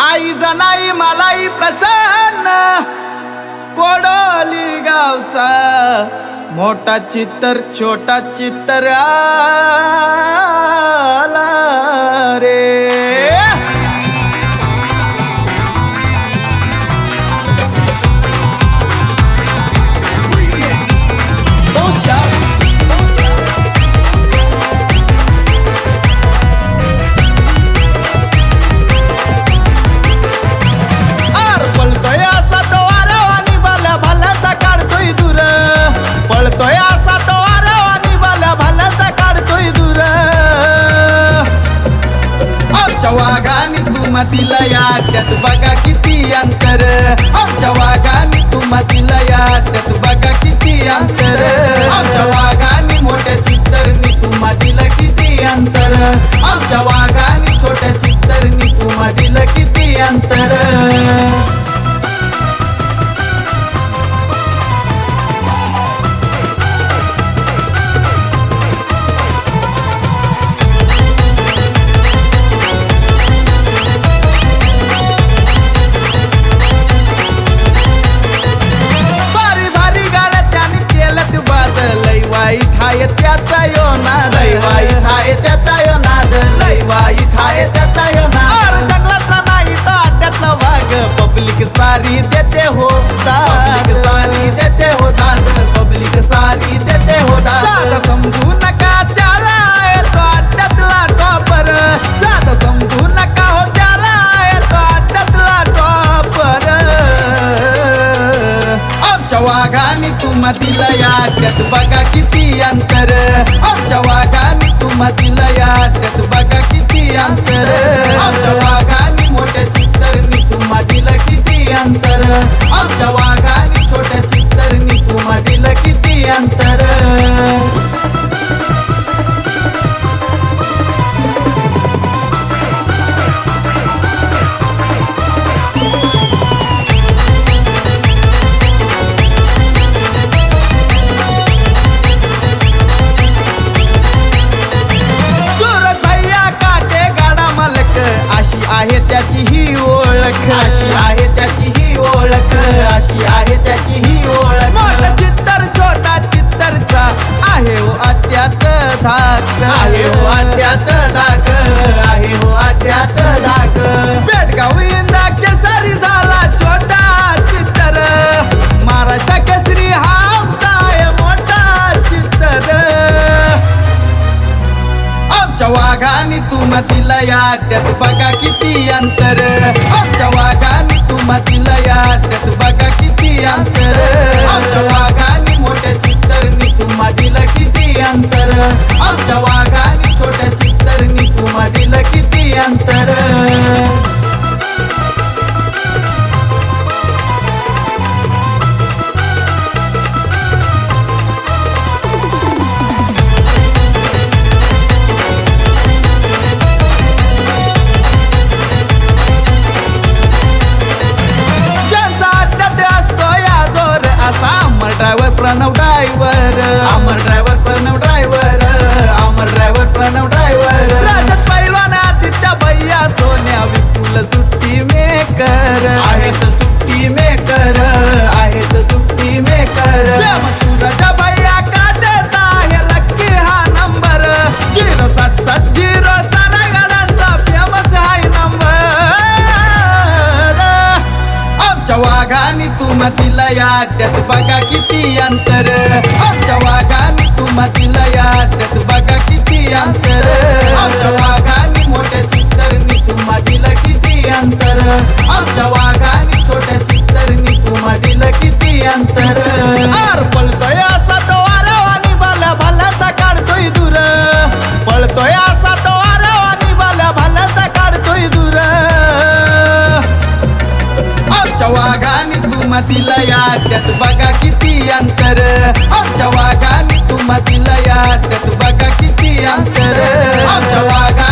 आई जनाई मलाई प्रसन्न. कोडोली गावचा मोठा चित्तर छोटा चित्तर आला रे. वाघाने तू मातीला याट्यात. बघा किती अंतर. आमच्या वाघाने तू मातीला याट्यात. बघा किती अंतर. आमच्या वाघाने हाय त्याचा यो नाद लई वाईट हाय त्याचा यो नाद लई वाईट हाय त्याचा यो नाद जंगलाचा नाही तो अड्ड्यातला वाघ. पब्लिक सारी देते हो पब्लिक सारी देते हो दाद वाघाने तू मातीला याट्यात बघा किती अंतर. आमच्या वाघाने तू मातीला याट्यात बघा किती अंतर. आमच्या वाघाने मोठ्या त्याची ही ओळख. अशी आहे त्याची ही ओळख. अशी आहे त्याची ही ओळख. चित्तर छोटा चित्तरचा आहे हो अट्यात धाक. आहे हो अट्यात धाक. आहे हो अट्यात धाक. वाघाने या त्यात बघा किती अंतर. आमच्या वाघाने तू या त्यात बघा किती अंतर. आमच्या वाघाने मोठ्याची driver Pranav driver Amar driver Pranav तू याट्यात बघा किती अंतर. आमच्या वाघाने तू मातीला याट्यात बघा किती अंतर. वाघाने तू मातीला याट्यात बघा किती अंतर. आमच्या वाघाने तू मातीला याट्यात बघा किती अंतर. आमच्या वाघा